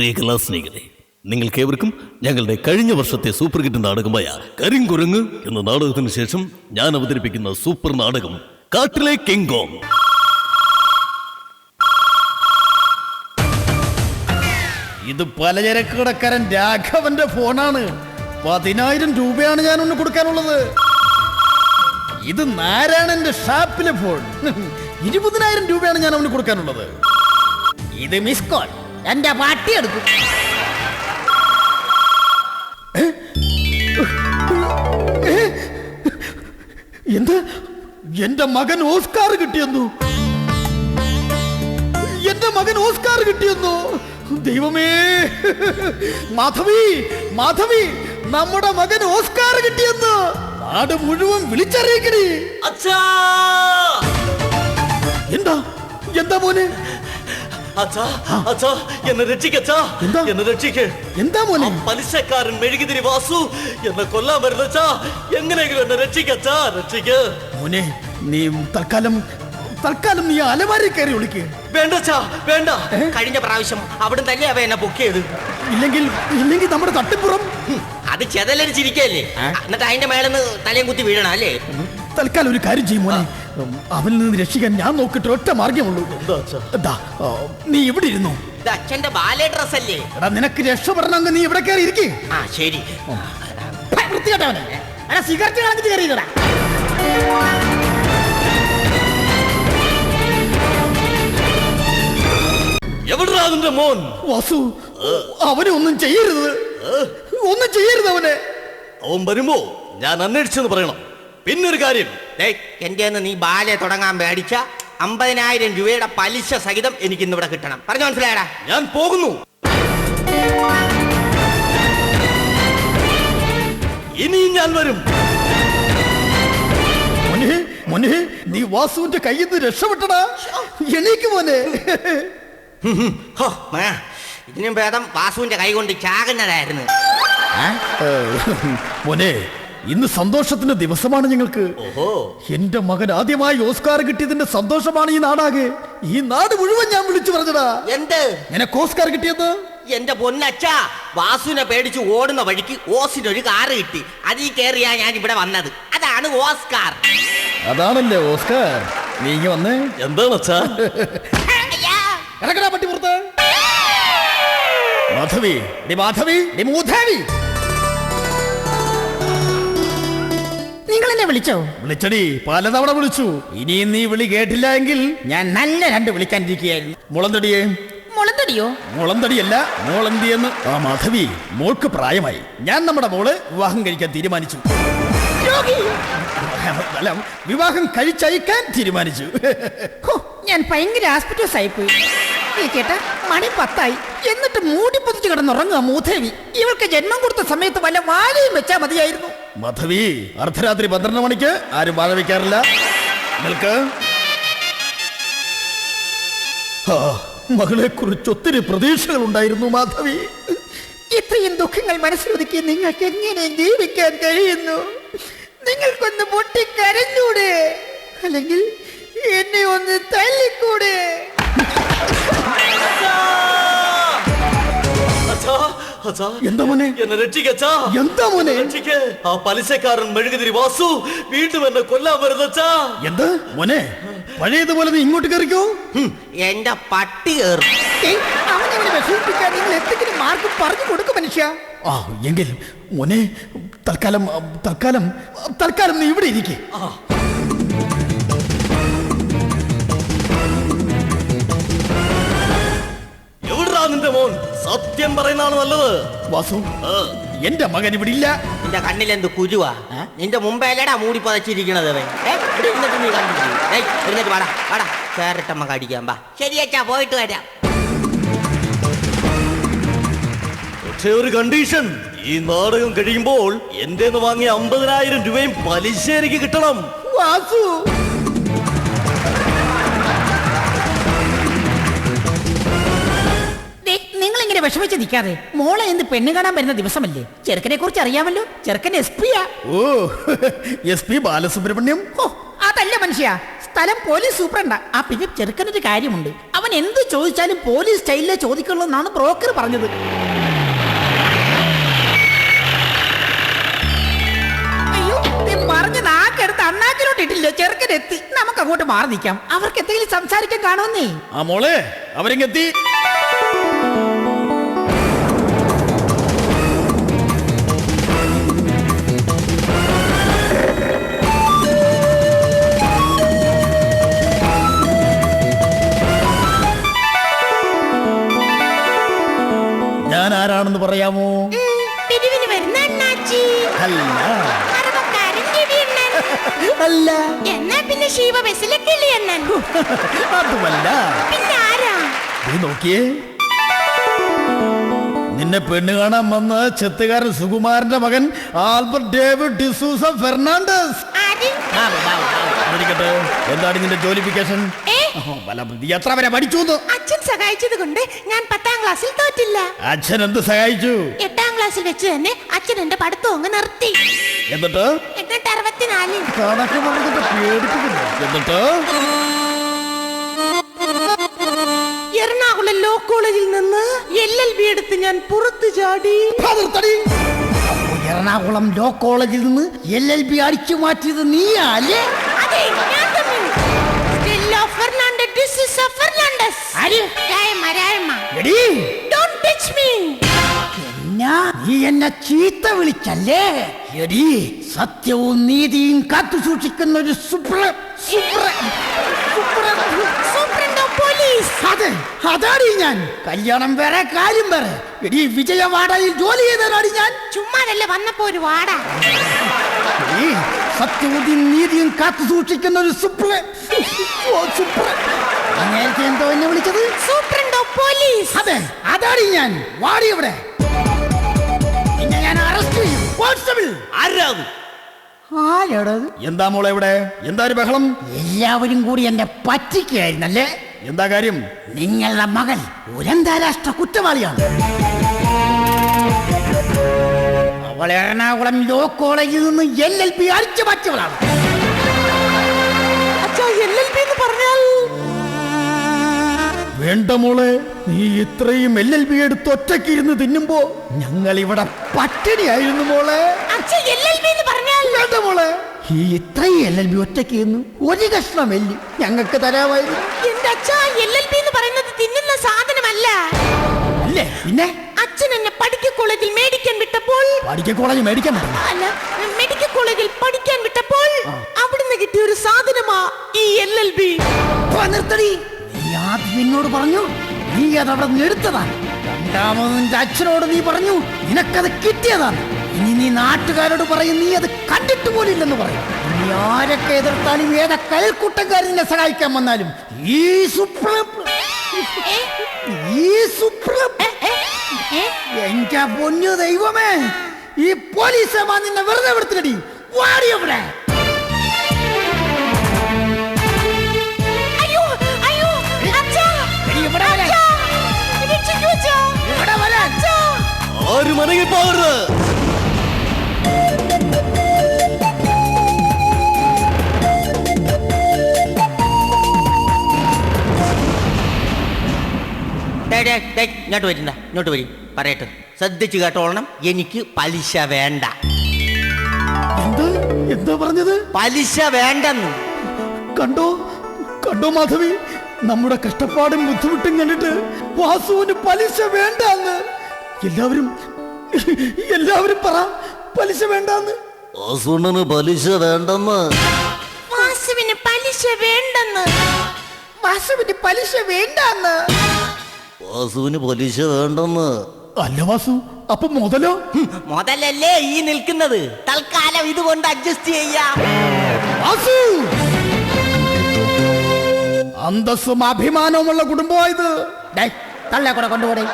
പ്രിയ സ്നേഹിതരെ നിങ്ങൾക്കേവർക്കും ഞങ്ങളുടെ കഴിഞ്ഞ വർഷത്തെ സൂപ്പർ ഹിറ്റ് നാടകമായ കരിങ്കുരങ്ങ് എന്ന നാടകത്തിന് ശേഷം ഞാൻ അവതരിപ്പിക്കുന്ന സൂപ്പർ നാടകം കാട്ടിലെ കിങ്കോങ് ഇത് പലചരക്കടക്കാരൻ രാഘവന്റെ ഫോണാണ്. പതിനായിരം രൂപയാണ് ഞാൻ ഒന്ന് കൊടുക്കാനുള്ളത്. ഇത് നാരായണന്റെ ഷാപ്പിലെ ഫോൺ. ഇരുപതിനായിരം രൂപയാണ് ഞാൻ അവന് കൊടുക്കാനുള്ളത്. ഇത് മിസ് കോൾ. എന്റെ പാട്ടി എടുക്കും? എന്താ? എന്റെ മകൻ ഓസ്കാർ കിട്ടിയെന്നു. എന്റെ മകൻ ഓസ്കാർ കിട്ടിയെന്നു. ദൈവമേ. മാധവി മാധവി നമ്മുടെ മകൻ ഓസ്കാർ കിട്ടിയെന്ന്. നാട് മുഴുവൻ വിളിച്ചറിയിക്കണേ. അച്ഛാ! എന്താ? എന്താ മോനെ? എന്നെ രക്ഷിക്കച്ചാ എന്നെ രക്ഷിക്ക്. എന്താ മോനെ? പലിശക്കാരൻ മെഴുകുതിരി വാസു എന്നെ കൊല്ലാൻ വരുന്നച്ചാ എങ്ങനെയെങ്കിലും എന്നെ രക്ഷിക്കച്ചാ രക്ഷിക്ക്. മോനെ നീ തൽക്കാലം തൽക്കാലം നീ അലമാരി കയറി ഒളിക്ക്. വേണ്ടച്ചാ വേണ്ട. കഴിഞ്ഞ പ്രാവശ്യം അവിടെ തന്നെ അവ എന്നെ ബുക്ക് ചെയ്ത്? ഇല്ലെങ്കിൽ ഇല്ലെങ്കിൽ നമ്മുടെ തട്ടിപ്പുറം. അത് ചെതലരിച്ചിരിക്കല്ലേ എന്നിട്ട് അതിന്റെ മേലെന്ന് തലയും കുത്തി വീഴണം അല്ലേ? തൽക്കാലം ഒരു കാര്യം ചെയ്യും മോനെ. അവനിൽ നിന്ന് രക്ഷിക്കാൻ ഞാൻ നോക്കിട്ട് ഒറ്റ മാർഗമുള്ളൂ ദാ, ആ, നീ ഇവിടെ ഇരുന്നു? ഇത് അച്ഛന്റെ ബാലെ ഡ്രസ് അല്ലേ എടാ നിനക്ക് രക്ഷപ്പെടണമെങ്കിൽ നീ ഇവിടെ കയറി ഇരിക്കേ. ആ ശരി. വൃത്തികെട്ടവനെ എടാ സിഗരറ്റ് കളഞ്ഞിട്ട് കയറിയതടാ എവിടാ നിന്റെ മോൻ? വാസു അവനെ ഒന്നും ചെയ്യരുത്. ഒന്നും ചെയ്യരുത് അവനെ. അവൻ വരുമ്പോ ഞാൻ അന്വേഷിച്ചെന്ന് പറയണം. പിന്നൊരു കാര്യം. എന്റെ നീ ബാലെ തുടങ്ങാൻ മേടിച്ച അമ്പതിനായിരം രൂപയുടെ പലിശ സഹിതം എനിക്ക് ഇന്നിവിടെ കിട്ടണം. പറഞ്ഞു മനസ്സിലായടാ? ഞാൻ പോകുന്നു. ഇനിയും ഞാൻ വരും. മോനെ മോനെ നീ വാസുവിന്റെ കയ്യിൽ നിന്ന് രക്ഷപ്പെട്ടടാ. എണീക്ക് മോനെ. ഇതിനും ഭേദം വാസുവിന്റെ കൈ കൊണ്ട് ചാകുന്നതായിരുന്നു മോനെ ഇന്ന് സന്തോഷത്തിന്റെ ദിവസമാണ് ഞങ്ങൾക്ക്. ഓഹോ. എന്റെ മകൻ ആദ്യമായി ഓസ്കാർ കിട്ടിയതിന്റെ സന്തോഷമാണ് ഈ നാടാകെ. ഈ നാട് മുഴുവൻ ഞാൻ വിളിച്ചു പറഞ്ഞതാ. എന്ത്? നിനക്ക് ഓസ്കാർ കിട്ടിയത്? എന്റെ പൊന്നച്ച വാസുവിനെ പേടിച്ച് ഓടുന്ന വഴിക്ക് ഓസിന് ഒരു കാറ് കിട്ടി. അതിൽ കയറിയാ ഞാൻ ഇവിടെ വന്നത്. അതാണ് ഓസ്കാർ. അതാണല്ലേ ഓസ്കാർ? നീ ഇങ്ങ വന്നേ. എന്താണ് അച്ഛാ? ഇറങ്ങടാ പട്ടി പുറത്ത് മാധവി ഡി മാധവി ഡി മൂധാവി. നിങ്ങൾ എന്നെ വിളിച്ചോ? വിളിച്ചടി പലതവണ വിളിച്ചു. ഇനിയും നീ വിളി കേട്ടില്ല എങ്കിൽ ഞാൻ നല്ല രണ്ട് വിളിക്കാനിരിക്കുകയായിരുന്നു. മുളന്തടിയേ? മുളന്തടിയോ? മുളന്തടിയല്ല മോളന്തിയെന്ന്? ആ മാധവി മോൾക്ക് പ്രായമായി. ഞാൻ നമ്മുടെ മോൾ വിവാഹം കഴിക്കാൻ തീരുമാനിച്ചു. അല്ല വിവാഹം കഴിച്ചയക്കാൻ തീരുമാനിച്ചു. ഞാൻ ഭയങ്കര ആസ്പിറ്റോസ് ആയിപ്പോയി കേട്ട മണി പത്തായി. എന്നിട്ട് മൂടി പൊതിച്ച് കിടന്നുറങ്ങുക മൂധേവി. ഇവൾക്ക് ജന്മം കൊടുത്ത സമയത്ത് വല്ല വാലയും വെച്ചാൽ മതിയായിരുന്നു. മാധവി അർദ്ധരാത്രി പന്ത്രണ്ട് മണിക്ക് ആരും വാഴ വയ്ക്കാറില്ല നിൽക്ക്. മകളെ കുറിച്ച് ഒത്തിരി പ്രതീക്ഷകൾ ഉണ്ടായിരുന്നു മാധവി. ഇത്രയും ദുഃഖങ്ങൾ മനസ്സിലൊതുക്കി നിങ്ങൾക്ക് എങ്ങനെ ജീവിക്കാൻ കഴിയുന്നു? നിങ്ങൾക്കൊന്ന് പൊട്ടിക്കരഞ്ഞൂടെ. അല്ലെങ്കിൽ എന്നെ ഒന്ന് അച്ഛാ എന്താ മോനെ? എന്നെ രക്ഷിക്കച്ചാ? എന്താ മോനെ? രക്ഷിക്ക്. ആ പലിശക്കാരൻ മെഴുകുതിരി വാസു വീണ്ടും എന്നെ കൊല്ലാൻ വരുന്നച്ചാ? എന്താ? മോനെ പഴയതുപോലെ നീ ഇങ്ങോട്ട് കയറിക്കോ? എന്റെ പട്ടി കയറും. മാർഗം പറഞ്ഞു കൊടുക്കും മനുഷ്യ. ആ എങ്കിൽ മോനെ തൽക്കാലം തൽക്കാലം തൽക്കാലം നീ ഇവിടെ ഇരിക്കേ. നിന്റെ മോൻ? സത്യം പറയുന്നതാണ് നല്ലത്. വാസു എന്റെ മകൻ ഇവിടെ ഇല്ല. നിന്റെ കണ്ണിലെന്ത് കുരുവാ? നിന്റെ മുമ്പേലടാ മൂടി പതച്ചിരിക്കണത് ഇരുന്നിട്ട് വാടാ വാടാ. ചേരട്ടമ്മ കടിക്കാൻ വാ. ശരി അച്ഛാ പോയിട്ട് വരാം. പക്ഷേ ഒരു കണ്ടീഷൻ ഈ നാടകം കഴിയുമ്പോൾ എന്റെ വാങ്ങിയ അമ്പതിനായിരം രൂപയും പലിശ എനിക്ക് കിട്ടണം. വാസു ഇങ്ങനെ വിഷമിച്ച് നിൽക്കാതെ മോളെ എന്ത് പെണ്ണ് കാണാൻ വരുന്ന ദിവസമല്ലേ? ചെറുക്കനെ കുറിച്ച് അറിയാമല്ലോ. ചെറുക്കൻ എസ് പിയാ ഓ എസ് പി ബാലസുബ്രഹ്മണ്യം? ഓ അതല്ല മനുഷ്യ. സ്ഥലം പോലീസ് സൂപ്രണ്ട. ആ പിന്നെ ചെറുക്കനൊരു കാര്യമുണ്ട്. അവൻ എന്ത് ചോദിച്ചാലും പോലീസ് സ്റ്റൈലിലെ ചോദിക്കുള്ളൂ എന്നാണ് ബ്രോക്കർ പറഞ്ഞത്. അയ്യോ പറഞ്ഞ നാക്കെടുത്ത് അണ്ണാക്കിലോട്ട് ഇട്ടില്ല? ചെറുക്കൻ എത്തി. നമുക്ക് അങ്ങോട്ട് മാറി നിൽക്കാം. അവർക്ക് എന്തെങ്കിലും സംസാരിക്കാൻ കാണുമെന്നേ. ആ മോളെ അവരിങ്ങെത്തി? ആരാണെന്ന് പറയാമോ? പിരിവിന് വരുന്ന അണ്ണാച്ചി. അല്ല. അറുപക്കാരൻ രവിയണ്ണൻ അല്ല. എന്നാ പിന്നെ ശിവ ബസ്സിലെ കിളിയണ്ണൻ? അതുമല്ല. പിന്നെ ആരാ? നീ നോക്കിയേ. നിന്നെ പെണ്ണ് കാണാൻ വന്ന ചെത്തുകാരൻ സുകുമാരന്റെ മകൻ ആൽബർട്ട് ഡേവിഡ് ഡിസൂസ ഫെർണാണ്ടസ്. ആര്? ഇരിക്കട്ടെ എന്താണ് നിന്റെ ജോലിഫിക്കേഷൻ? എത്ര വരെ പഠിച്ചു അച്ഛൻ സഹായിച്ചത് കൊണ്ട് ഞാൻ പത്താം ക്ലാസ്സിൽ തോറ്റില്ല. അച്ഛൻ എന്ത് സഹായിച്ചു? എട്ടാം ക്ലാസ്സിൽ വെച്ച് തന്നെ അച്ഛൻ എന്റെ പഠിത്തം അങ്ങ് നിർത്തി. എന്നിട്ട്? എറണാകുളം ലോ കോളേജിൽ നിന്ന് എൽ എൽ ബി എടുത്ത് ഞാൻ പുറത്തു ചാടി. എറണാകുളം ലോ കോളേജിൽ നിന്ന് എൽ എൽ ബി അടിച്ചു മാറ്റിയത് നീയാ അല്ലേ? ഫെർണാണ്ടസ് ഡിസൂസ ഫെർണാണ്ടസ് ആര്? രായമ്മ രായമ്മ എടീ. Don't touch me. എന്നാ? നീ എന്നെ ചീത്ത വിളിച്ചല്ലേ? എടി സത്യവും നീതിയും കാത്തു സൂക്ഷിക്കുന്ന ഒരു സുപ്ര സുപ്ര സുപ്ര സൂപ്രണ്ടോ പോലീസ് അതെ അതാടി ഞാൻ. കല്യാണം വേറെ കാര്യം വേറെ. എടീ വിജയവാടയിൽ ജോലി ചെയ്തതാടി ഞാൻ. ചുമ്മാതല്ലേ വന്നപ്പോ ഒരു വാടാ. സത്യവും നീതിയും കാത്തു സൂക്ഷിക്കുന്ന ഒരു സുപ്ര ഓ, സുപ്ര നീ നേരത്തെ എന്തോ എന്നെ വിളിച്ചത്? സൂപ്രണ്ടോ പോലീസ്? അതെ അതാണ് ഞാൻ. വാടി ഇവിടെ. നിന്നെ ഞാൻ അറസ്റ്റ് ചെയ്യും. കോൺസ്റ്റബിൾ. ആരാത്? ആരാടത് എന്താ മോളെ ഇവിടെ? എന്താ ഒരു ബഹളം? എല്ലാവരും കൂടി എന്നെ പറ്റിക്കായിരുന്നല്ലേ എന്താ കാര്യം? നിങ്ങളുടെ മകൻ ഒരു അന്താരാഷ്ട്ര കുറ്റവാളിയാണ്. അവൾ എറണാകുളം ലോ കോളേജിൽ നിന്ന് എൽ എൽ പി അടിച്ചു പറഞ്ഞാൽ? വേണ്ട മോളെ നീ ഇത്രയും എൽ എൽ ബി എടുത്ത് ഒറ്റയ്ക്ക് ഇരുന്ന് തിന്നുമ്പോ ഞങ്ങൾ ഇവിടെ പട്ടിണിയായിരുന്നു മോളെ. വേണ്ട മോളെ ഈ ഇത്രയും എൽ എൽ ബി ഒറ്റയ്ക്ക് ഇരുന്ന് ഒരു കഷ്ണം എല്ലി ഞങ്ങൾക്ക് തരാമായിരുന്നു. എന്റെ അച്ഛ എൽ എൽ ബി എന്ന് പറയുന്നത് തിന്നുന്ന സാധനമല്ല. അല്ലേ പിന്നെ? അച്ഛൻ എന്നെ പഠിക്ക കോളേജിൽ മേടിക്കാൻ വിട്ടപ്പോൾ പഠിക്ക കോളേജ് മേടിക്കാൻ പറ്റില്ല അല്ല മെഡിക്കൽ കോളേജിൽ പഠിക്കാൻ വിട്ടപ്പോൾ അവിടുന്ന് കിട്ടിയ ഒരു സാധനമാ ഈ എൽ എൽ ബി. നിർത്തടി. നീ ആദ്യം എന്നോട് പറഞ്ഞു നീ അത് അവിടെ നിന്ന് എടുത്തതാണ് രണ്ടാമത് നിന്റെ അച്ഛനോട് നീ പറഞ്ഞു നിനക്കത് കിട്ടിയതാണ് ഇനി നീ നാട്ടുകാരോട് പറയും നീ അത് കണ്ടിട്ട് പോലില്ലെന്ന് പറയും. നീ ആരൊക്കെ എതിർത്താലും ഏത കയൽക്കൂട്ടക്കാരൻ നിന്നെ സഹായിക്കാൻ വന്നാലും ഈ സുപ്ര ഈ സുപ്ര എന്റെ പൊന്നു ദൈവമേ ഈ പോലീസ് നിന്നെ വെറുതെ വിടുത്തിനടി വാടി അവിടെ. അയ്യോ അനങ്ങി അച്ഛാ ഇങ്ങോട്ട് വരുന്ന ഇങ്ങോട്ട് വരും. പറയട്ടെ. ശ്രദ്ധിച്ചു കേട്ടോളണം. എനിക്ക് പലിശ വേണ്ട. എന്ത്? എന്താ പറഞ്ഞത്? പലിശ വേണ്ടെന്ന്. കണ്ടോ? കണ്ടോ മാധവി? നമ്മുടെ കഷ്ടപ്പാടും ബുദ്ധിമുട്ടും കണ്ടിട്ട് വാസുവിന് പലിശ വേണ്ടാന്ന്. എല്ലാവരും എല്ലാവരും പറ. പലിശ വേണ്ടാന്ന്. വാസുണ്ണന് പലിശ വേണ്ടെന്ന്. വാസുവിന് പലിശ വേണ്ടെന്ന്. വാസുവിന് പലിശ വേണ്ടെന്ന്. വാസുവിന് പലിശ വേണ്ടെന്ന്. അല്ല വാസു അപ്പൊ മുതലോ? മുതലല്ലേ ഈ നിൽക്കുന്നത്. തൽക്കാലം ഇതുകൊണ്ട് അഡ്ജസ്റ്റ് ചെയ്യാം. വാസു! അന്തസ്സും അഭിമാനവുമുള്ള കുടുംബമായത് തള്ളെ കൂടെ കൊണ്ടുപോടേ.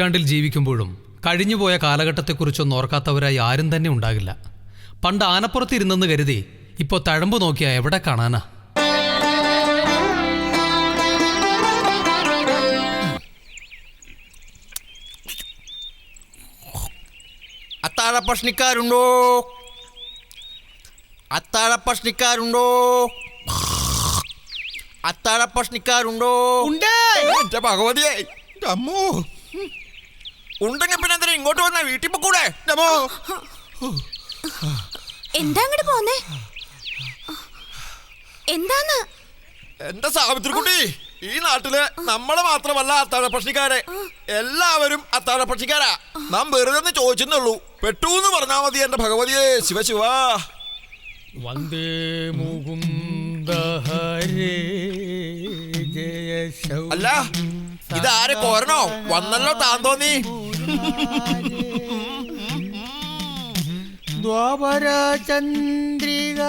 നൂറ്റാണ്ടിൽ ജീവിക്കുമ്പോഴും കഴിഞ്ഞുപോയ കാലഘട്ടത്തെക്കുറിച്ചൊന്നും ഓർക്കാത്തവരായി ആരും തന്നെ ഉണ്ടാകില്ല. പണ്ട് ആനപ്പുറത്ത് ഇരുന്നെന്ന് കരുതി ഇപ്പോൾ തഴമ്പ് നോക്കിയാൽ എവിടെ കാണാനാ? അത്താഴ പ്രശ്നിക്കാരുണ്ടോ അത്താഴ പ്രശ്നിക്കാരുണ്ടോ അത്താഴ പ്രശ്നിക്കാരുണ്ടോ ഉണ്ട് ഭഗവതിയെ അമ്മോ. ഉണ്ടെങ്കിൽ പിന്നെ എന്തിനാ ഇങ്ങോട്ട് വന്നാ? വീട്ടിൽ കൂടെ എന്താ അങ്ങോട്ട് പോന്നേ? എന്താന്ന്? എന്റെ സാവിത്രിക്കുട്ടി? ഈ നാട്ടിൽ നമ്മളെ മാത്രമല്ല അത്താഴ പക്ഷിക്കാരെ എല്ലാവരും അത്താഴ പക്ഷിക്കാരാ നാം വെറുതെ ചോദിച്ചെന്നുള്ളൂ. പെട്ടു എന്ന് പറഞ്ഞാ മതി എന്റെ ഭഗവതിയെ. ശിവശിവ വന്ദേ മുകുന്ദ ഹരേ ജയ ശൗ അല്ല ഇതാരെ കോരണോ? വന്നല്ലോ താൻ തോന്നി ദ്വാപര ചന്ദ്രിക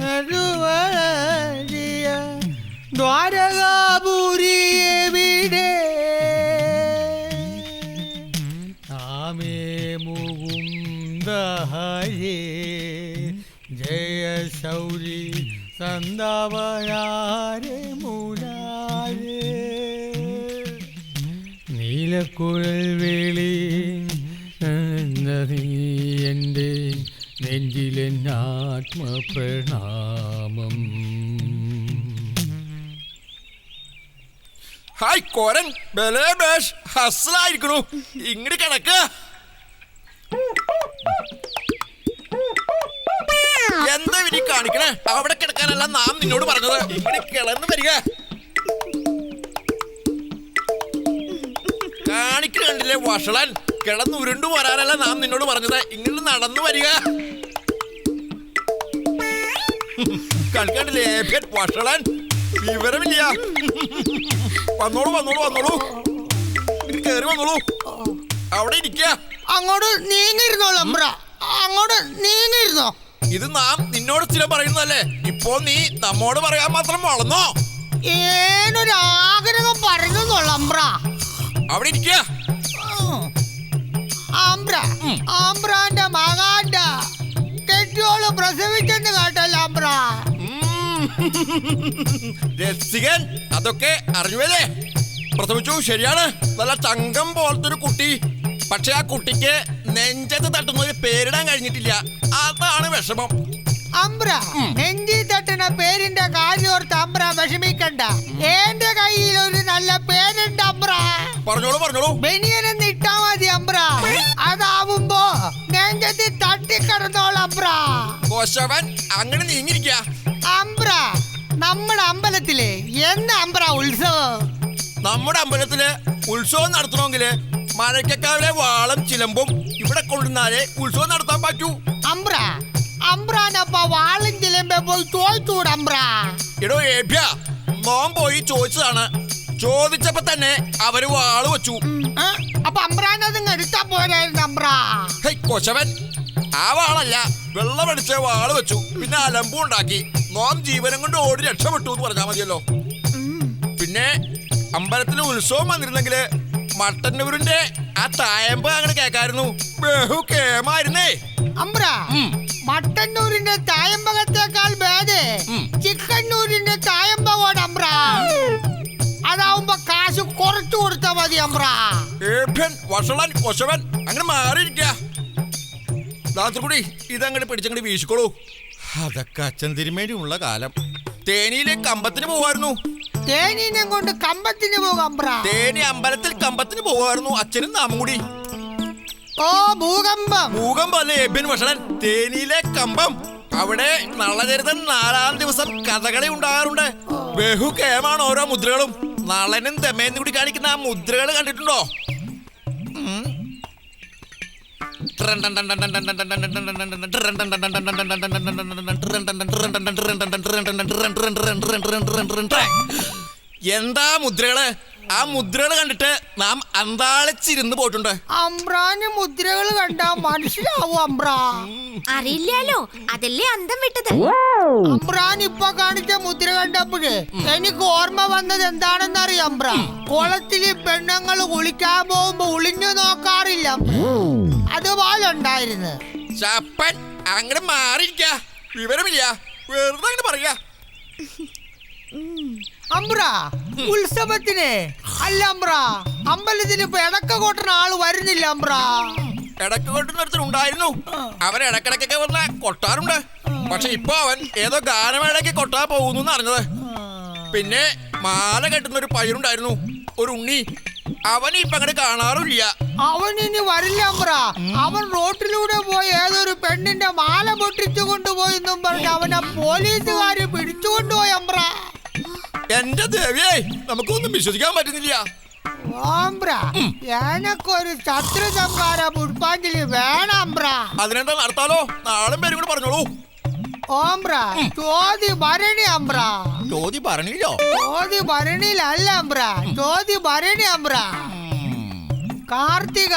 നടുവഴിയ ദ്വാരകാപുരി എവിടെ? ഹരേ ജയ ശൗരി സന്ദവരാരെ മുരാരേ. നീലക്കുഴൽ നെഞ്ചിലെന്നാത്മപ്രണാമം ഹായ് കോരൻ. ബലേ ബേഷ്. ഹസ്ലായിരിക്കണു ഇങ്ങോട്ട് കിടക്ക. എന്താ വിനി കാണിക്കണേ? അവിടെ കിടക്കാനല്ല നാം നിന്നോട് പറഞ്ഞത്. ഇങ്ങനെ കിളന്ന് വരിക. കാണിക്കണ്ടില്ലേ വഷളൻ? കിടന്ന് ഉരുണ്ടു പോരാനല്ല നാം നിന്നോട് പറഞ്ഞത്. ഇങ്ങനെ നടന്നു വരിക. കളിക്കണ്ടില്ലേ വഷളൻ. വിവരമില്ല. വന്നോളൂ വന്നോളൂ വന്നോളൂ. കേറി വന്നോളൂ. അവിടെ ഇരിക്ക അങ്ങോട്ട് നീങ്ങിരുന്നോളൂ അമ്പ്ര. അങ്ങോട്ട് നീങ്ങിരുന്നോ ഇത് നാം നിന്നോട് സ്ഥിരം പറയുന്നതല്ലേ? ഇപ്പോ നീ നമ്മോട് പറയാൻ മാത്രം വളർന്നോ? ഏനൊരു ആഗ്രഹം പറഞ്ഞോളൂ അമ്പ്ര. അവിടെ ഇരിക്ക ആമ്പ്ര ആമ്പ്രാന്റെ മകാന്റെ കെട്ടിയോൾ പ്രസവിച്ചെന്ന് കേട്ടല്ലോ ആമ്പ്ര രസികൻ അതൊക്കെ അറിഞ്ഞുവല്ലേ? പ്രസവിച്ചു ശരിയാണ്. നല്ല തങ്കം പോലത്തെ ഒരു കുട്ടി. പക്ഷെ ആ കുട്ടിക്ക് നെഞ്ചത്ത് തട്ടുന്ന ഒരു പേരിടാൻ കഴിഞ്ഞിട്ടില്ല. അതാണ് വിഷമം. അംബ്ര നെഞ്ചി തട്ടുന്ന പേരിന്റെ കാര്യോർത്ത് അമ്പ്ര വിഷമിക്കണ്ട. എന്റെ കയ്യിൽ ഒരു നല്ല പേരുണ്ട് അംബ്ര പറഞ്ഞോളൂ പറഞ്ഞോളൂ. ബനിയനെന്ന് ഇട്ടാ മതി അമ്പ്ര അതാവുമ്പോ നെഞ്ചത്തി തട്ടിക്കിടന്നോളൂ കോശവൻ അങ്ങനെ നീങ്ങിരിക്ക അമ്പ്ര നമ്മുടെ അമ്പലത്തിലെ എന്ന അമ്പ്ര ഉത്സവം? നമ്മുടെ അമ്പലത്തിൽ ഉത്സവം നടത്തണമെങ്കിൽ മഴയ്ക്കക്കാവിലെ വാളം ചിലമ്പും ഇവിടെ കൊണ്ടുവന്നാലേ ഉത്സവം നടത്താൻ പറ്റൂ. അമ്പ്ര അമ്പ്രാനപ്പ വാളും ചിലമ്പേ പോയി ചോദിച്ചൂടെ അമ്പ്ര. എടോ ഏഭ്യ മോൻ പോയി ചോദിച്ചതാണ്. ചോദിച്ചപ്പോ തന്നെ അവർ വാൾ വെച്ചു. ആ, അപ്പൊ അമ്പ്രാനത് എടുത്താ പോരായിരുന്നു അമ്പ്രാ ഹേയ് കൊശവൻ. ആ വാളല്ല. വെള്ളമടിച്ച വാൾ വെച്ചു. പിന്നെ അലമ്പും ഉണ്ടാക്കി. നോം ജീവനം കൊണ്ട് ഓടി രക്ഷപ്പെട്ടു എന്ന് പറഞ്ഞാൽ മതിയല്ലോ. പിന്നെ അമ്പലത്തിൽ ഉത്സവം വന്നിരുന്നെങ്കിൽ മട്ടന്നൂരിന്റെ ആ തായമ്പ് അങ്ങനെ കേക്കായിരുന്നു. ബഹു കേമായിരുന്നേ. അമ്പ്ര മട്ടന്നൂരിന്റെ തായമ്പകത്തേക്കാൾ ഭേദേ ചിക്കന്നൂരിന്റെ തായമ്പകോട് അമ്പ്ര അതാവുമ്പോ കാശ് കുറച്ചു കൊടുത്താ മതി അമ്പ്ര. ഏഭ്യൻ വഷളൻ കൊശവൻ അങ്ങനെ മാറിയിരിക്ക. കൂടി ഇതങ്ങോട്ട് പിടിച്ചങ്ങോട്ട് വീശിക്കോളൂ. അതൊക്കെ അച്ഛൻ തിരുമേനിയുള്ള കാലം. തേനിയിലെ കമ്പത്തിന് പോവായിരുന്നു. തേനീനെ കൊണ്ട് കമ്പത്തിന് പോകാം തേനി അമ്പലത്തിൽ കമ്പത്തിന് പോവായിരുന്നു അച്ഛനും നാമും കൂടി. ഓ ഭൂകമ്പം. ഭൂകമ്പം അല്ലേ എബിൻ വഷളൻ? തേനിയിലെ കമ്പം. അവിടെ നളചരിതൻ നാലാം ദിവസം കഥകളി ഉണ്ടാകാറുണ്ട്. ബഹു കേമാണ് ഓരോ മുദ്രകളും നളനും തെമേന്നും കൂടി കാണിക്കുന്ന ആ മുദ്രകൾ കണ്ടിട്ടുണ്ടോ എന്താ മുദ്രകൾ ആ മുദ്രകൾ കണ്ടിട്ട് നാം അന്താളിച്ചിരുന്ന് പോയിട്ടുണ്ട്. അമ്പ്രാന് മുദ്രകൾ കണ്ട മനസ്സിലാവും അമ്പ്ര അറിയില്ലല്ലോ അതല്ലേ അന്തം വിട്ടത്. അമ്പ്രാൻ ഇപ്പൊ കാണിച്ച മുദ്ര കണ്ടപ്പോഴേ എനിക്ക് ഓർമ്മ വന്നത് എന്താണെന്ന് അറിയാം അമ്പ്ര കുളത്തിൽ പെണ്ണുങ്ങൾ കുളിക്കാൻ പോകുമ്പോ ഒളിഞ്ഞു നോക്കാറില്ല. അതുപോലെ ഉണ്ടായിരുന്നു ചപ്പൻ അങ്ങനെ മാറിയിരിക്ക. വിവരമില്ല. വെറുതെ അങ്ങനെ പറയാ അമ്പ്ര ഉത്സവത്തിന്. അല്ല അമ്ര അമ്പലത്തിന് ഇപ്പൊ ഇടക്ക കൊട്ടുന്ന ആൾ വരുന്നില്ല അമ്പ്ര ഇടയ്ക്ക് കൊണ്ടുവന്നിടത്തിന് ഉണ്ടായിരുന്നു. അവൻ ഇടക്കിടക്കൊക്കെ വന്ന കൊട്ടാറുണ്ട്. പക്ഷെ ഇപ്പൊ അവൻ ഏതോ ഗാനമേളയ്ക്ക് കൊട്ടാ പോകുന്നു അറിഞ്ഞത്. പിന്നെ മാല കെട്ടുന്ന ഒരു പയ്യനുണ്ടായിരുന്നു ഒരു ഉണ്ണി. അവൻ ഇപ്പൊ അങ്ങനെ കാണാറില്ല അവൻ ഇനി വരില്ല അമ്പ്ര അവൻ റോട്ടിലൂടെ പോയി ഏതൊരു പെണ്ണിന്റെ മാല പൊട്ടിച്ചു കൊണ്ടുപോയെന്നും പറഞ്ഞ് അവനെ പോലീസുകാര് പിടിച്ചുകൊണ്ടുപോയി അമ്പ്ര എന്റെ ദേവിയെ നമുക്കൊന്നും വിശ്വസിക്കാൻ പറ്റുന്നില്ല. ഓംബ്ര എനക്കൊരു ശത്രു സംഹാര പുഷ്പാഞ്ജലി വേണം അമ്പ്ര അതിനെന്താ നടത്താലോ? നാളെ പേരും കൂടെ പറഞ്ഞോളൂ. ഓംബ്ര ഭരണി ഭരണിയിലല്ല ഭരണി കാർത്തിക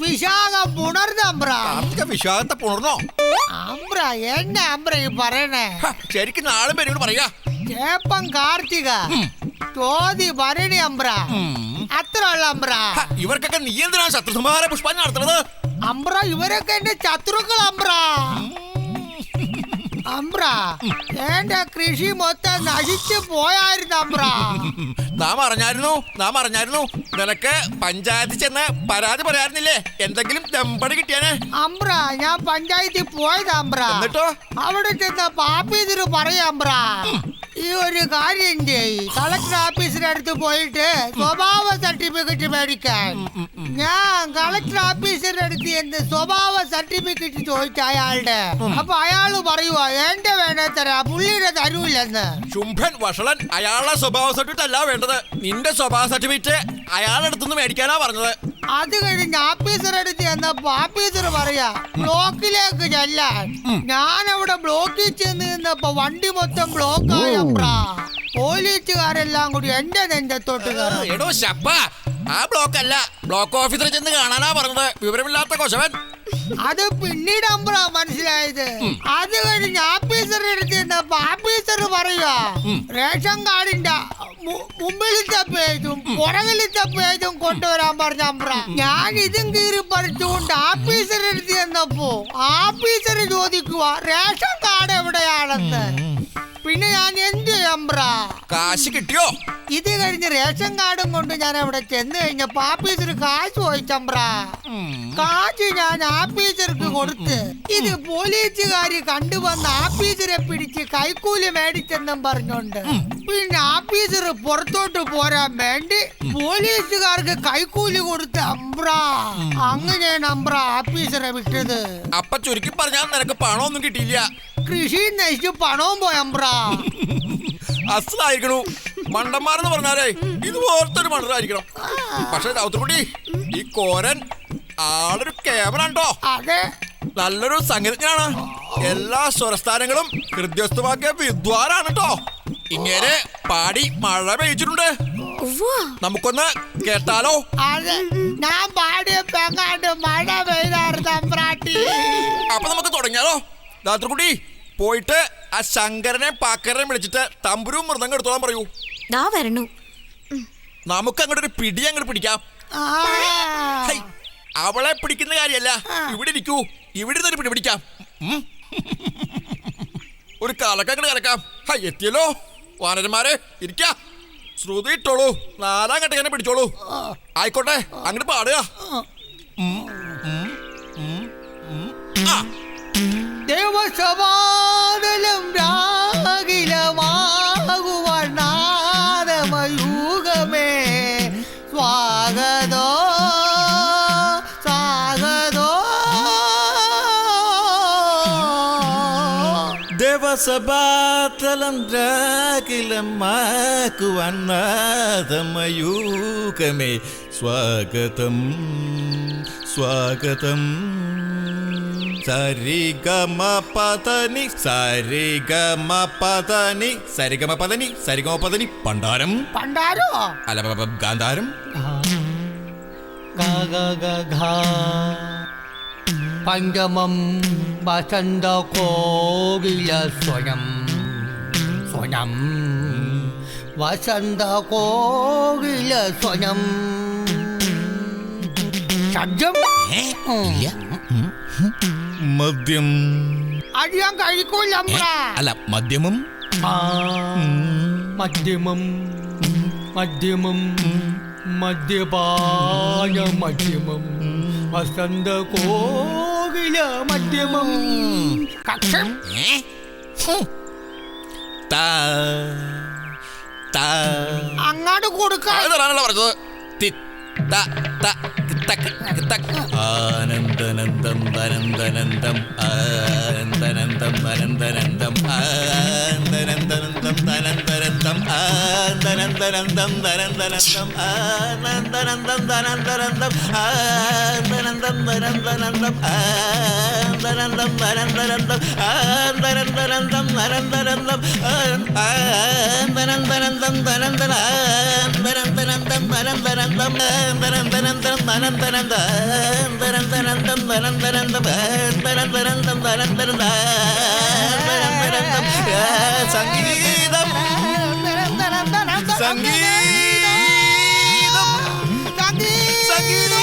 വിശാഖ പുണർന്ന അമ്പ്ര കാർത്തിക വിശ്വാസത്തെ പുണർന്നോ? അമ്പ്ര എന്നെ അമ്പ്ര ഈ പറയണേ. ഹ, ശരിക്കും നാളും പറയാ. കാർത്തിക. ചോദ്യ ഭരണി അമ്പ്ര. അത്ര ഉള്ള അമ്പ്ര. ഹ, ഇവർക്കൊക്കെ നീ എന്തിനാ ശത്രുസംഹാര പുഷ്പാഞ്ജലി നടത്തുന്നത്? അമ്പ്ര ഇവരൊക്കെ എന്റെ ശത്രുക്കൾ അമ്പ്ര. അമ്പ്ര എന്റെ കൃഷി മൊത്തം നശിച്ചു പോയായിരുന്നു അമ്പ്ര നാം അറിഞ്ഞായിരുന്നു നാം അറിഞ്ഞായിരുന്നു. നിനക്ക് പഞ്ചായത്തിൽ ചെന്ന് പരാതി പറയാറുന്നില്ലേ? എന്തെങ്കിലും തെമ്പടി കിട്ടിയാനെ? അമ്പ്ര ഞാൻ പഞ്ചായത്തിൽ പോയത് അമ്പ്ര എന്നിട്ടോ? അവിടെ ചെന്ന പാപ്പീതിര് പറയാമ്പ്ര ഈ ഒരു കാര്യം ചെയ് കളക്ടർ ഓഫീസിന്റെ അടുത്ത് പോയിട്ട് സ്വഭാവ സർട്ടിഫിക്കറ്റ് മേടിക്കാൻ. ഞാൻ കളക്ടർ ഓഫീസിന്റെ അടുത്ത് എന്ത് സ്വഭാവ സർട്ടിഫിക്കറ്റ് ചോദിച്ച അയാളുടെ. അപ്പൊ അയാൾ പറയുവാ എന്റെ വേണേ തരാ പുള്ളിയുടെ തരൂല്ലെന്ന്. ശുംഭൻ വഷളൻ അയാളുടെ സ്വഭാവ സർട്ടിഫിക്കറ്റ് അല്ല വേണ്ടത്. നിന്റെ സ്വഭാവ സർട്ടിഫിക്കറ്റ് അയാളുടെ അടുത്തുനിന്ന് മേടിക്കാനാ പറഞ്ഞത്. അത് കഴിഞ്ഞ് ആഫീസർ അടുത്ത് ചെന്നപ്പോ ആഫീസർ പറയാ ബ്ലോക്കിലേക്ക് ചെല്ലാൻ. ഞാൻ അവിടെ ബ്ലോക്കിൽ ചെന്ന് നിന്നപ്പോ വണ്ടി മൊത്തം ബ്ലോക്ക് ആയപ്രാ പോലീസുകാരെല്ലാം കൂടി എന്റെ നെഞ്ചത്തോട്ട് കയറി. എടോ ശപ്പ ആ ബ്ലോക്ക് അല്ല. ബ്ലോക്ക് ഓഫീസറിൽ ചെന്ന് കാണാനാ പറഞ്ഞത്. വിവരമില്ലാത്ത കൊശവൻ. അത് പിന്നീട് അമ്പ്ര മനസ്സിലായത്. അത് കഴിഞ്ഞ് ആഫീസറുടെ അടുത്ത് ചെന്നപ്പോ ആഫീസർ പറയുക റേഷൻ കാർഡിന്റെ മുമ്പിലത്തെ പേജും പുറകിലത്തെ പേജും കൊണ്ടുവരാൻ പറഞ്ഞ അമ്പ്ര ഞാൻ ഇതും കീറി പറിച്ചുകൊണ്ട് ആഫീസറുടെ അടുത്ത് ചെന്നപ്പോ ആഫീസർ ചോദിക്കുക റേഷൻ കാർഡ് എവിടെയാണെന്ന്? പിന്നെ ഞാൻ എന്ത് ചെയ്യും അമ്പ്ര? കാശ് കിട്ടിയോ? ഇത് കഴിഞ്ഞ് റേഷൻ കാർഡും കൊണ്ട് ഞാൻ അവിടെ ചെന്ന് കഴിഞ്ഞ ആഫീസർ കാശ് ചോദിച്ചമ്പ്ര കാശ് ഞാൻ ആഫീസർക്ക് കൊടുത്ത് ഇത് പോലീസുകാര് കണ്ടുവന്ന് ആഫീസറെ പിടിച്ച് കൈക്കൂലി മേടിച്ചെന്നും പറഞ്ഞോണ്ട് പിന്നെ ആഫീസർ പുറത്തോട്ട് പോരാൻ വേണ്ടി പോലീസുകാർക്ക് കൈക്കൂലി കൊടുത്ത് അമ്പ്ര. അങ്ങനെയാണ് അമ്പ്ര ആഫീസറെ വിട്ടത്. അപ്പൊ ചുരുക്കി പറഞ്ഞാൽ നിനക്ക് പണമൊന്നും കിട്ടിയില്ല. കൃഷി നശിച്ചു പണവും പോയമ്പ്ര അസലായിരിക്കണു മണ്ടന്മാരെന്ന് പറഞ്ഞാലേ ഇത് ഓർത്തൊരു മണ്ടരായിരിക്കണം പക്ഷെ രാവുത്തുകുട്ടി ഈ കോരൻ ആളൊരു കേമനാട്ടോ അതെ. നല്ലൊരു സംഗീതജ്ഞനാണ്. എല്ലാ സ്വരസ്ഥാനങ്ങളും ഹൃദ്യസ്ഥമാക്കിയ വിദ്വാനാണ് കേട്ടോ ഇങ്ങനെ പാടി മഴ പെയ്ച്ചിട്ടുണ്ട് നമുക്കൊന്ന് കേട്ടാലോ? അതെ. ഞാൻ പാടിയ പെങ്ങാണ്ട് മഴ പെയ്തായിരുന്നു അപ്പൊ നമുക്ക് തുടങ്ങിയാലോ? രാത്രിക്കുട്ടി പോയിട്ട് ആ ശങ്കരനെ പാക്കരനെ വിളിച്ചിട്ട് തമ്പുരും മൃദംഗം എടുത്തോളാൻ പറയൂ. ദാ വരണു. നമുക്ക് അങ്ങോട്ട് ഒരു പിടി അങ്ങോട്ട് പിടിക്കാം. ഹൈ, അവളെ പിടിക്കുന്ന കാര്യമല്ല. ഇവിടെ ഇരിക്കൂ. ഇവിടെ ഇരുന്നൊരു പിടി പിടിക്കാം. ഉം. ഒരു കലക്കങ്ങട് കലക്കാം. ഹൈ എത്തിയല്ലോ. വാനരന്മാരെ ഇരിക്ക. ശ്രുതി ഇട്ടോളൂ. നാലാം കെട്ട് ഇങ്ങനെ പിടിച്ചോളൂ. ആയിക്കോട്ടെ അങ്ങോട്ട് പാടുക. ഉം, ഉം, ഉം, ഉം. ആ. ദേവസമാതലം രാഗിലമാകുവണ്ണാദമയൂകമേ സ്വാഗതോ സ്വാഗതോ. ദേവസഭാതലം രാഗിലമാക്കുവന്നതമയൂകമേ സ്വാഗതം സ്വാഗതം. സരിഗമ പതനി സരിഗമ പതനി സരിഗമ പതനി സരിഗമ പതനി പണ്ടാരം. പണ്ടാരോ? അല്ല പ- പ- ഗാന്ധാരം. പഞ്ചമം വസന്ത കോകില സ്വയം. സ്വയം. വസന്ത കോകില സ്വയം. ശബ്ദം ഉം. മദ്യം. അഴിയാൻ കഴിക്കൂല അല്ല മദ്യമം? മദ്യമം മദ്യമം മദ്യപാന മദ്യമം വസന്ത കോകില മദ്യമം. കക്ഷം. ഏ? ഹും. താ താ. അങ്ങാട് കൊടുക്കാൻ അത് തരാനല്ല പറഞ്ഞത്. தக் தக். ஆனந்தனந்தம் தனந்தனந்தம் ஆனந்தனந்தம் அனந்தனந்தம் ஆனந்தனந்தனந்தம் தனந்தனந்தம் ஆனந்தனந்தனந்தம் தனந்தனந்தம் ஆனந்தனந்தம் தனந்தனந்தம் ஆ வரந்தரந்தம் ஆந்தரந்தம் வரந்தரந்தம் ஆந்தரந்தரந்தம் வரந்தரந்தம் ஆந்தரந்தரந்தம் தரந்தர ஆந்தரந்தரந்தம் வரந்தரந்தம் ஆந்தரந்தரந்தம் வரந்தரந்த ஆந்தரந்தரந்தம் வரந்தரந்தம் ஆந்தரந்தரந்தம் வரந்தரந்த ஆந்தரந்தரந்தம் சங்கீதம் சங்கீதம். சங்கீதம். சங்கீதம்.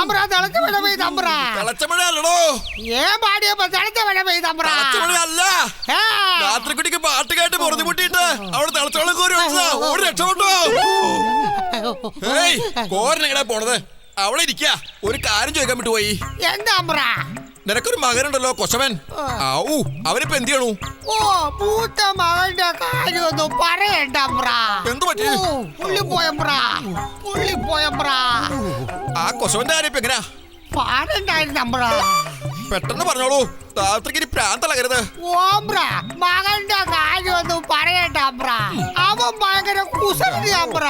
അമ്പ്ര തിളച്ച മഴ പെയ്ത് അമ്പ്ര തിളച്ചമഴ അല്ലടോ ഏൻ പാടിയപ്പോ തിളച്ച മഴ പെയ്ത് അമ്പ്ര തിളച്ചമഴ അല്ല രാത്രി കുട്ടിക്ക് പാട്ട് കേട്ട് പൊറുതി മുട്ടിയിട്ട് അവിടെ തിളച്ചോളം കോരി ഓടി രക്ഷപ്പെട്ടോ. പോണത്. അവിടെ ഇരിക്ക. ഒരു കാര്യം ചോദിക്കാൻ വിട്ടു പോയി എന്താ അമ്പ്ര നിനക്കൊരു മകനുണ്ടല്ലോ കൊശവൻ. ഔ അവനിപ്പോ എന്ത് ചെയ്യണു? ഓ പൂത്ത മകന്റെ കാര്യമൊന്നും പറയണ്ട എന്ത് പറ്റി? ഓ, പുള്ളി പോയമ്പ്ര പുള്ളി പോയമ്പ്ര ആ കൊശവന്റെ കാര്യം ഇപ്പൊ പാടുണ്ടായിരുന്നു അമ്പ്ര പെട്ടെന്ന് പറഞ്ഞോളൂ. രാത്രിക്ക് ഇനി പ്രാന്തളകരുത് ഓമ്പ്ര മകന്റെ കാര്യമൊന്നും പറയണ്ട അമ്പ്ര അവൻ ഭയങ്കര കുസൃതി അമ്പ്ര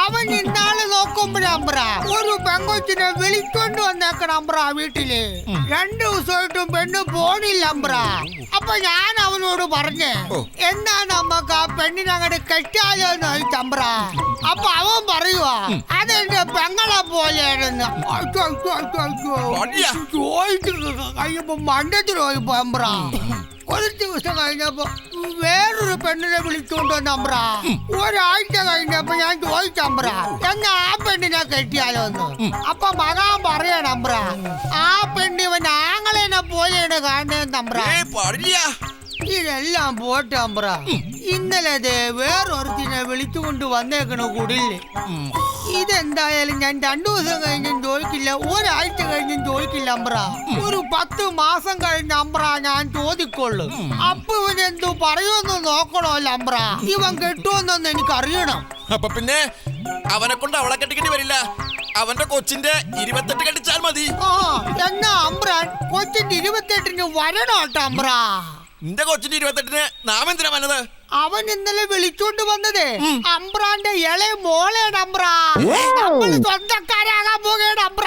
അവൻ ഇന്നാൾ നോക്കുമ്പോഴമ്പ്ര ഒരു പെങ്കൊച്ചിനെ വിളിക്കൊണ്ട് വന്നേക്കണം അമ്പ്ര വീട്ടിൽ. രണ്ടു ദിവസമായിട്ടും പെണ്ണ് പോണില്ല അമ്പ്ര. അപ്പൊ ഞാൻ അവനോട് പറഞ്ഞേ എന്നാ നമുക്ക് ആ പെണ്ണിനെ അങ്ങോട്ട് കെട്ടാലോ എന്ന് ചോദിച്ചമ്പ്ര അപ്പൊ അവൻ പറയുവാ അതെന്റെ പെങ്ങളെ പോലെയാണെന്ന്. ചോദിക്കുന്നത്. ചോദിച്ചു കഴിയുമ്പോ മണ്ടത്തിൽ പോയി പോയമ്പ്ര ഒരു ദിവസം കഴിഞ്ഞപ്പോ വേറൊരു പെണ്ണിനെ വിളിച്ചുകൊണ്ട് വന്നമ്പ്ര ഒരാഴ്ച കഴിഞ്ഞപ്പോ ഞാൻ ചോദിച്ചമ്പ്ര എന്നാ ആ പെണ്ണിനെ കെട്ടിയാലോ എന്ന് അപ്പൊ മകാൻ പറയണമ്പ്ര ആ പെണ്ണ് ഇവൻ ആങ്ങളെനെ പോലെയാണ് കാണുന്നമ്പ്ര ഇതെല്ലാം പോട്ടെ അമ്പ്ര. ഇന്നലെ വേറൊരുത്തിനെ വിളിച്ചുകൊണ്ട് വന്നേക്കണ കുടിൽ. ഇതെന്തായാലും ഞാൻ രണ്ടു ദിവസം കഴിഞ്ഞും ചോദിക്കില്ല. ഒരാഴ്ച കഴിഞ്ഞും ചോദിക്കില്ല അമ്പ്ര. ഒരു പത്ത് മാസം കഴിഞ്ഞ അമ്പ്ര ഞാൻ ചോദിക്കൊള്ളു. അപ്പൊ ഇവൻ എന്തു പറയുമെന്ന് നോക്കണമല്ലോ അമ്പ്ര. ഇവൻ കെട്ടുമെന്നൊന്ന് എനിക്ക് അറിയണം അപ്പൊ പിന്നെ അവനെ കൊണ്ട് അവളെ കെട്ടിക്കേണ്ടി വരില്ല. അവന്റെ കൊച്ചിന്റെ ഇരുപത്തെട്ട് കെട്ടിച്ചാൽ മതി. ആ എന്നാ അമ്പ്രാൻ കൊച്ചിന്റെ ഇരുപത്തെട്ടിന് വരണോട്ടോ അമ്പ്ര. നിന്റെ കൊച്ചിന്റെ ഇരുപത്തെട്ടിന് നാം എന്തിനാ വന്നത്? അവൻ ഇന്നലെ വിളിച്ചോണ്ട് വന്നത്. അമ്പ്രാന്റെ ഇളയ മോളേട് അമ്പ്രാ നമ്മൾ സ്വന്തക്കാരാകാൻ പോകേണ്ട അമ്പ്ര